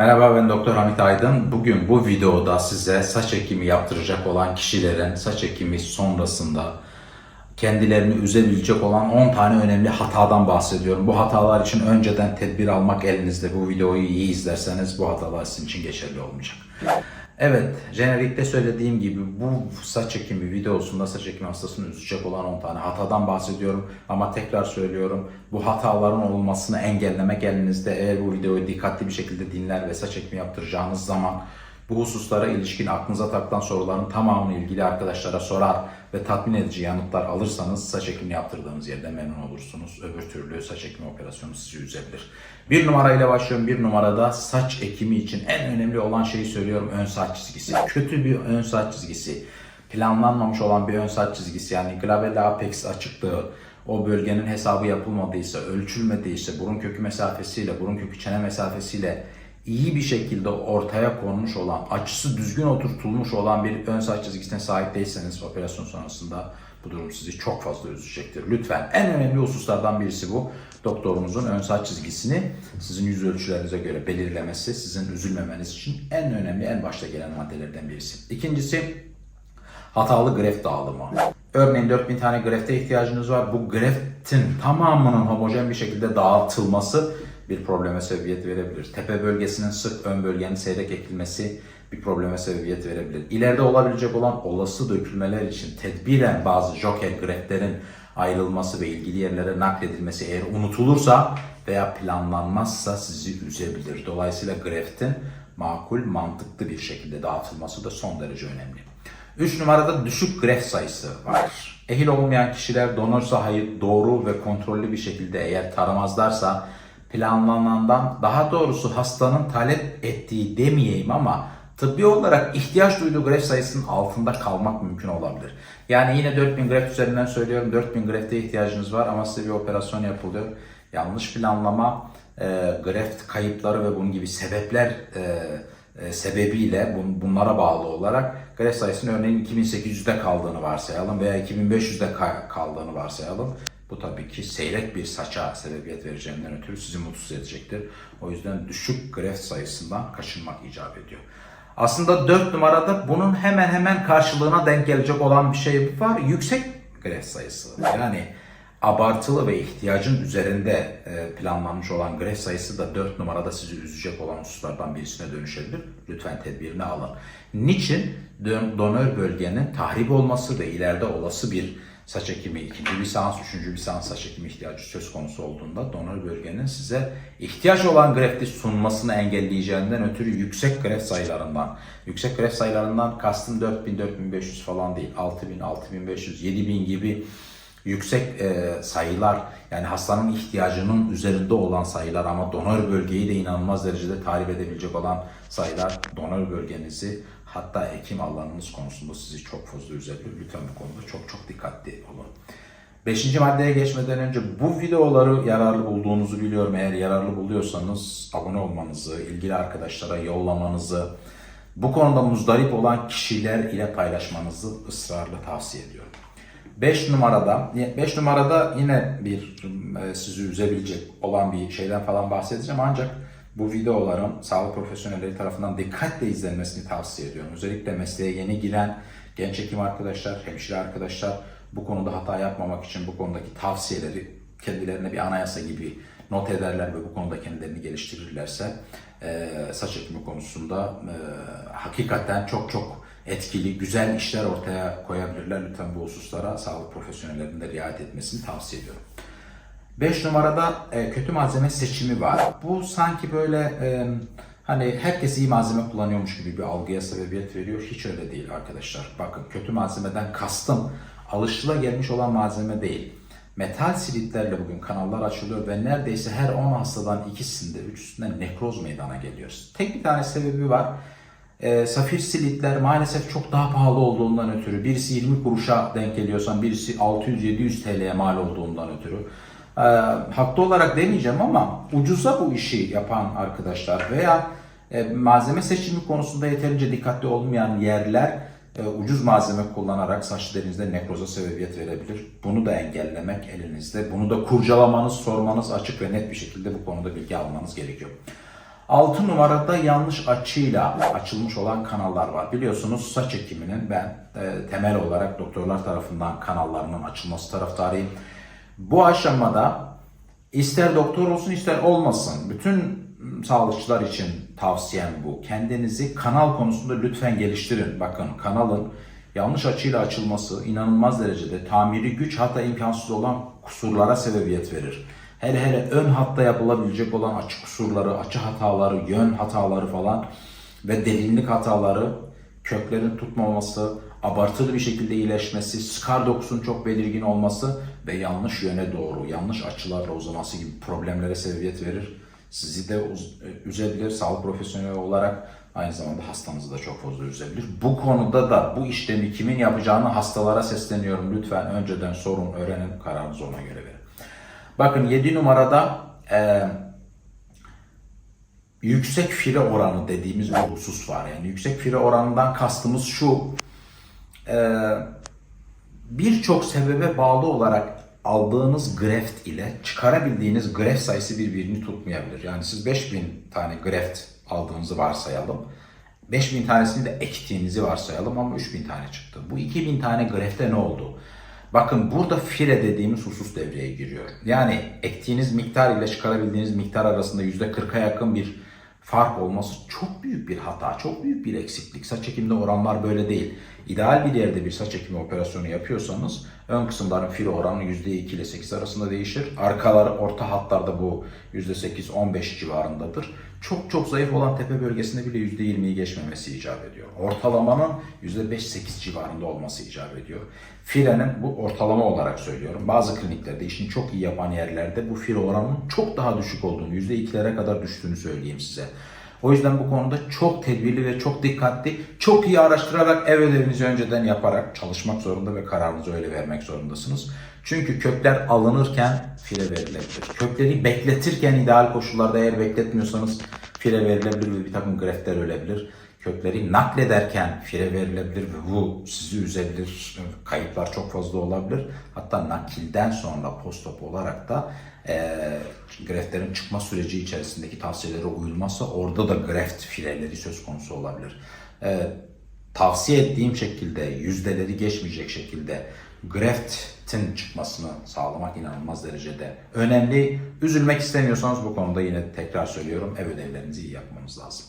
Merhaba ben Doktor Hamit Aydın. Bugün bu videoda size saç ekimi yaptıracak olan kişilerin saç ekimi sonrasında kendilerini üzebilecek olan 10 tane önemli hatadan bahsediyorum. Bu hatalar için önceden tedbir almak elinizde. Bu videoyu iyi izlerseniz bu hatalar sizin için geçerli olmayacak. Evet, jenerikte söylediğim gibi bu saç ekimi videosunda saç ekimi hastasını üzecek olan 10 tane hatadan bahsediyorum. Ama tekrar söylüyorum, bu hataların olmasını engellemek elinizde. Eğer bu videoyu dikkatli bir şekilde dinler ve saç ekimi yaptıracağınız zaman bu hususlara ilişkin aklınıza takılan soruların tamamını ilgili arkadaşlara sorar ve tatmin edici yanıtlar alırsanız saç ekimi yaptırdığınız yerde memnun olursunuz. Öbür türlü saç ekimi operasyonu sizi üzebilir. Bir numarayla başlıyorum. Bir numarada saç ekimi için en önemli olan şeyi söylüyorum ön saç çizgisi. Kötü bir ön saç çizgisi. Planlanmamış olan bir ön saç çizgisi yani glabella apex açıklığı o bölgenin hesabı yapılmadıysa, ölçülmediyse, burun kökü mesafesiyle, burun kökü çene mesafesiyle iyi bir şekilde ortaya konmuş olan, açısı düzgün oturtulmuş olan bir ön saç çizgisine sahip değilseniz operasyon sonrasında bu durum sizi çok fazla üzecektir. Lütfen en önemli hususlardan birisi bu. Doktorunuzun ön saç çizgisini sizin yüz ölçülerinize göre belirlemesi sizin üzülmemeniz için en önemli, en başta gelen maddelerden birisi. İkincisi hatalı greft dağılımı. Örneğin 4000 tane grefte ihtiyacınız var. Bu greftin tamamının homojen bir şekilde dağıtılması bir probleme sebebiyet verebilir. Tepe bölgesinin sık, ön bölgenin seyrek ekilmesi bir probleme sebebiyet verebilir. İleride olabilecek olan olası dökülmeler için tedbiren bazı joker greftlerin ayrılması ve ilgili yerlere nakledilmesi eğer unutulursa veya planlanmazsa sizi üzebilir. Dolayısıyla greftin makul, mantıklı bir şekilde dağıtılması da son derece önemli. 3 numarada düşük greft sayısı var. Ehil olmayan kişiler donör sahayı doğru ve kontrollü bir şekilde eğer taramazlarsa planlanandan daha doğrusu hastanın talep ettiği demeyeyim ama tıbbi olarak ihtiyaç duyduğu greft sayısının altında kalmak mümkün olabilir. Yani yine 4000 greft üzerinden söylüyorum 4000 grefte ihtiyacınız var ama size bir operasyon yapılıyor. Yanlış planlama, e, greft kayıpları ve bunun gibi sebepler e, e, sebebiyle bun, bunlara bağlı olarak gref sayısının örneğin 2800'de kaldığını varsayalım veya 2500'de ka- kaldığını varsayalım. Bu tabii ki seyrek bir saça sebebiyet vereceğinden ötürü sizi mutsuz edecektir. O yüzden düşük greft sayısından kaçınmak icap ediyor. Aslında 4 numarada bunun hemen hemen karşılığına denk gelecek olan bir şey var. Yüksek greft sayısı. Yani abartılı ve ihtiyacın üzerinde e, planlanmış olan greft sayısı da 4 numarada sizi üzecek olan hususlardan birisine dönüşebilir. Lütfen tedbirini alın. Niçin? Donör bölgenin tahrip olması ve ileride olası bir saç ekimi, ikinci bir seans, üçüncü bir seans saç ekimi ihtiyacı söz konusu olduğunda donör bölgenin size ihtiyaç olan grefti sunmasını engelleyeceğinden ötürü yüksek greft sayılarından, yüksek greft sayılarından kastım 4000, 4500 falan değil, 6000, 6500, 7000 gibi yüksek e, sayılar yani hastanın ihtiyacının üzerinde olan sayılar ama donör bölgeyi de inanılmaz derecede tahrip edebilecek olan sayılar donör bölgenizi hatta ekim alanınız konusunda sizi çok fazla üzebilir. Lütfen bu konuda çok çok dikkatli olun. Beşinci maddeye geçmeden önce bu videoları yararlı bulduğunuzu biliyorum. Eğer yararlı buluyorsanız abone olmanızı, ilgili arkadaşlara yollamanızı, bu konuda muzdarip olan kişiler ile paylaşmanızı ısrarla tavsiye ediyorum. 5 numarada 5 numarada yine bir e, sizi üzebilecek olan bir şeyden falan bahsedeceğim ancak bu videoların sağlık profesyonelleri tarafından dikkatle izlenmesini tavsiye ediyorum. Özellikle mesleğe yeni giren genç hekim arkadaşlar, hemşire arkadaşlar bu konuda hata yapmamak için bu konudaki tavsiyeleri kendilerine bir anayasa gibi not ederler ve bu konuda kendilerini geliştirirlerse e, saç ekimi konusunda e, hakikaten çok çok etkili, güzel işler ortaya koyabilirler. Lütfen bu hususlara sağlık profesyonellerinin de riayet etmesini tavsiye ediyorum. 5 numarada e, kötü malzeme seçimi var. Bu sanki böyle e, hani herkes iyi malzeme kullanıyormuş gibi bir algıya sebebiyet veriyor. Hiç öyle değil arkadaşlar. Bakın kötü malzemeden kastım alışılagelmiş olan malzeme değil. Metal silitlerle bugün kanallar açılıyor ve neredeyse her 10 hastadan ikisinde, üçüsünde nekroz meydana geliyor. Tek bir tane sebebi var. E, safir silitler maalesef çok daha pahalı olduğundan ötürü birisi 20 kuruşa denk geliyorsan birisi 600-700 TL'ye mal olduğundan ötürü e, haklı olarak demeyeceğim ama ucuza bu işi yapan arkadaşlar veya e, malzeme seçimi konusunda yeterince dikkatli olmayan yerler e, ucuz malzeme kullanarak saç derinizde nekroza sebebiyet verebilir. Bunu da engellemek elinizde. Bunu da kurcalamanız, sormanız açık ve net bir şekilde bu konuda bilgi almanız gerekiyor. 6 numarada yanlış açıyla açılmış olan kanallar var. Biliyorsunuz saç ekiminin ben e, temel olarak doktorlar tarafından kanallarının açılması taraftarıyım. Bu aşamada ister doktor olsun ister olmasın bütün sağlıkçılar için tavsiyem bu. Kendinizi kanal konusunda lütfen geliştirin. Bakın kanalın yanlış açıyla açılması inanılmaz derecede tamiri güç hatta imkansız olan kusurlara sebebiyet verir. Hele hele ön hatta yapılabilecek olan açı kusurları, açı hataları, yön hataları falan ve derinlik hataları, köklerin tutmaması, abartılı bir şekilde iyileşmesi, skar dokusunun çok belirgin olması ve yanlış yöne doğru, yanlış açılarla uzaması gibi problemlere sebebiyet verir. Sizi de e, üzebilir, sağlık profesyoneli olarak aynı zamanda hastanızı da çok fazla üzebilir. Bu konuda da bu işlemi kimin yapacağını hastalara sesleniyorum. Lütfen önceden sorun, öğrenin, kararınızı ona göre verin. Bakın 7 numarada e, yüksek fire oranı dediğimiz bir husus var. Yani yüksek fire oranından kastımız şu. e, Birçok sebebe bağlı olarak aldığınız greft ile çıkarabildiğiniz greft sayısı birbirini tutmayabilir. Yani siz 5000 tane greft aldığınızı varsayalım. 5000 tanesini de ektiğinizi varsayalım ama 3000 tane çıktı. Bu 2000 tane grefte ne oldu? Bakın burada file dediğimiz husus devreye giriyor. Yani ektiğiniz miktar ile çıkarabildiğiniz miktar arasında %40'a yakın bir fark olması çok büyük bir hata, çok büyük bir eksiklik. Saç ekiminde oranlar böyle değil. İdeal bir yerde bir saç ekimi operasyonu yapıyorsanız ön kısımların filo oranı %2 ile 8 arasında değişir. Arkaları orta hatlarda bu %8-15 civarındadır. Çok çok zayıf olan tepe bölgesinde bile %20'yi geçmemesi icap ediyor. Ortalamanın %5-8 civarında olması icap ediyor. Filenin bu ortalama olarak söylüyorum. Bazı kliniklerde işini çok iyi yapan yerlerde bu file oranının çok daha düşük olduğunu, %2'lere kadar düştüğünü söyleyeyim size. O yüzden bu konuda çok tedbirli ve çok dikkatli, çok iyi araştırarak ev ödevinizi önceden yaparak çalışmak zorunda ve kararınızı öyle vermek zorundasınız. Çünkü kökler alınırken file verilebilir. Kökleri bekletirken ideal koşullarda eğer bekletmiyorsanız file verilebilir ve bir takım greftler ölebilir. Kökleri naklederken fire verilebilir ve bu sizi üzebilir. Kayıplar çok fazla olabilir. Hatta nakilden sonra postop olarak da e, greftlerin çıkma süreci içerisindeki tavsiyelere uyulmazsa orada da greft fileleri söz konusu olabilir. E, tavsiye ettiğim şekilde yüzdeleri geçmeyecek şekilde graftin çıkmasını sağlamak inanılmaz derecede önemli. Üzülmek istemiyorsanız bu konuda yine tekrar söylüyorum ev ödevlerinizi iyi yapmanız lazım.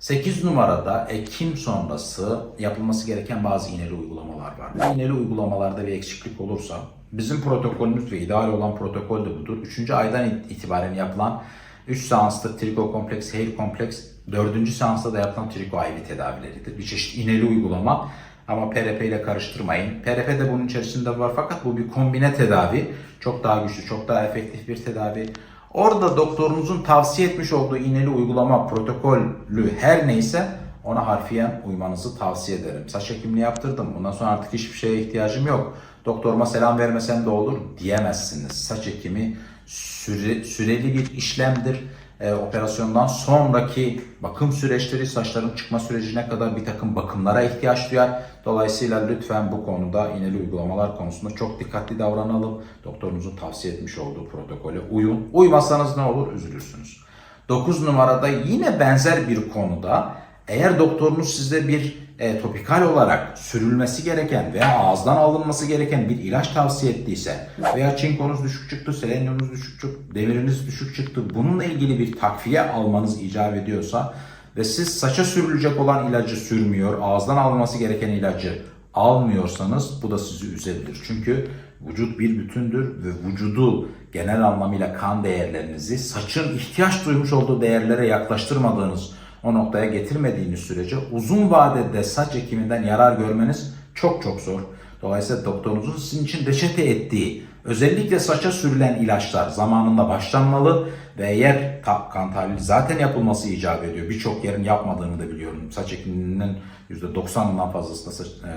8 numarada Ekim sonrası yapılması gereken bazı iğneli uygulamalar var. Bu iğneli uygulamalarda bir eksiklik olursa bizim protokolümüz ve ideal olan protokol de budur. 3. aydan itibaren yapılan 3 seanslık triko kompleks, hair kompleks, 4. seansta da yapılan triko IV tedavileridir. Bir çeşit iğneli uygulama ama PRP ile karıştırmayın. PRP de bunun içerisinde var fakat bu bir kombine tedavi. Çok daha güçlü, çok daha efektif bir tedavi. Orada doktorunuzun tavsiye etmiş olduğu iğneli uygulama protokolü her neyse ona harfiyen uymanızı tavsiye ederim. Saç ekimini yaptırdım. Bundan sonra artık hiçbir şeye ihtiyacım yok. Doktoruma selam vermesem de olur diyemezsiniz. Saç ekimi süre, süreli bir işlemdir. Ee, operasyondan sonraki bakım süreçleri, saçların çıkma sürecine kadar bir takım bakımlara ihtiyaç duyar. Dolayısıyla lütfen bu konuda iğneli uygulamalar konusunda çok dikkatli davranalım. Doktorunuzun tavsiye etmiş olduğu protokole uyun. Uymazsanız ne olur? Üzülürsünüz. 9 numarada yine benzer bir konuda eğer doktorunuz size bir e, topikal olarak sürülmesi gereken veya ağızdan alınması gereken bir ilaç tavsiye ettiyse veya çinkonuz düşük çıktı, selenyumunuz düşük çıktı, demiriniz düşük çıktı bununla ilgili bir takviye almanız icap ediyorsa ve siz saça sürülecek olan ilacı sürmüyor, ağızdan alınması gereken ilacı almıyorsanız bu da sizi üzebilir. Çünkü vücut bir bütündür ve vücudu genel anlamıyla kan değerlerinizi saçın ihtiyaç duymuş olduğu değerlere yaklaştırmadığınız o noktaya getirmediğiniz sürece uzun vadede saç ekiminden yarar görmeniz çok çok zor. Dolayısıyla doktorunuzun sizin için reçete ettiği özellikle saça sürülen ilaçlar zamanında başlanmalı ve eğer kan tahlili zaten yapılması icap ediyor. Birçok yerin yapmadığını da biliyorum. Saç ekiminin %90'ından fazlasında saç, e,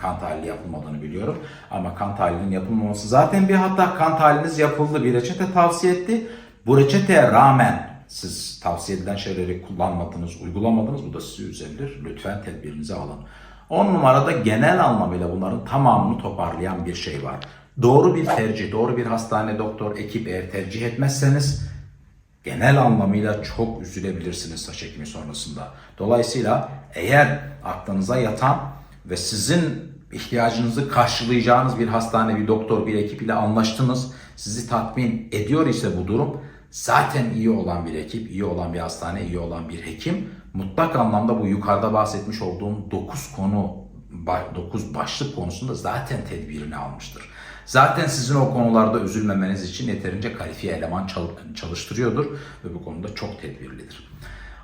kan tahlili yapılmadığını biliyorum. Ama kan tahlilinin yapılmaması zaten bir hatta kan tahliliniz yapıldı bir reçete tavsiye etti. Bu reçeteye rağmen siz tavsiye edilen şeyleri kullanmadınız, uygulamadınız. Bu da sizi üzebilir. Lütfen tedbirinizi alın. 10 numarada genel anlamıyla bunların tamamını toparlayan bir şey var. Doğru bir tercih, doğru bir hastane, doktor, ekip eğer tercih etmezseniz genel anlamıyla çok üzülebilirsiniz saç ekimi sonrasında. Dolayısıyla eğer aklınıza yatan ve sizin ihtiyacınızı karşılayacağınız bir hastane, bir doktor, bir ekip ile anlaştınız, sizi tatmin ediyor ise bu durum zaten iyi olan bir ekip, iyi olan bir hastane, iyi olan bir hekim mutlak anlamda bu yukarıda bahsetmiş olduğum 9 konu 9 başlık konusunda zaten tedbirini almıştır. Zaten sizin o konularda üzülmemeniz için yeterince kalifiye eleman çal- çalıştırıyordur ve bu konuda çok tedbirlidir.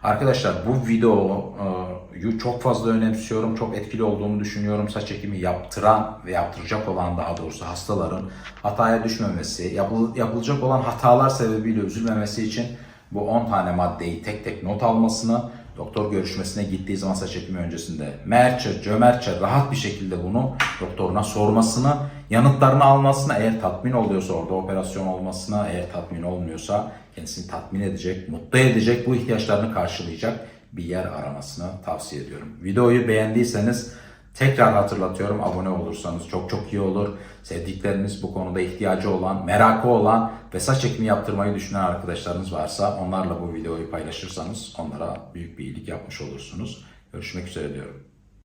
Arkadaşlar bu videoyu çok fazla önemsiyorum. Çok etkili olduğunu düşünüyorum. Saç ekimi yaptıran ve yaptıracak olan daha doğrusu hastaların hataya düşmemesi, yapıl- yapılacak olan hatalar sebebiyle üzülmemesi için bu 10 tane maddeyi tek tek not almasını, doktor görüşmesine gittiği zaman saç ekimi öncesinde mertçe, cömertçe, rahat bir şekilde bunu doktoruna sormasını, yanıtlarını almasını, eğer tatmin oluyorsa orada operasyon olmasına, eğer tatmin olmuyorsa kendisini tatmin edecek, mutlu edecek, bu ihtiyaçlarını karşılayacak bir yer aramasını tavsiye ediyorum. Videoyu beğendiyseniz tekrar hatırlatıyorum abone olursanız çok çok iyi olur. Sevdikleriniz bu konuda ihtiyacı olan, merakı olan ve saç ekimi yaptırmayı düşünen arkadaşlarınız varsa onlarla bu videoyu paylaşırsanız onlara büyük bir iyilik yapmış olursunuz. Görüşmek üzere diyorum.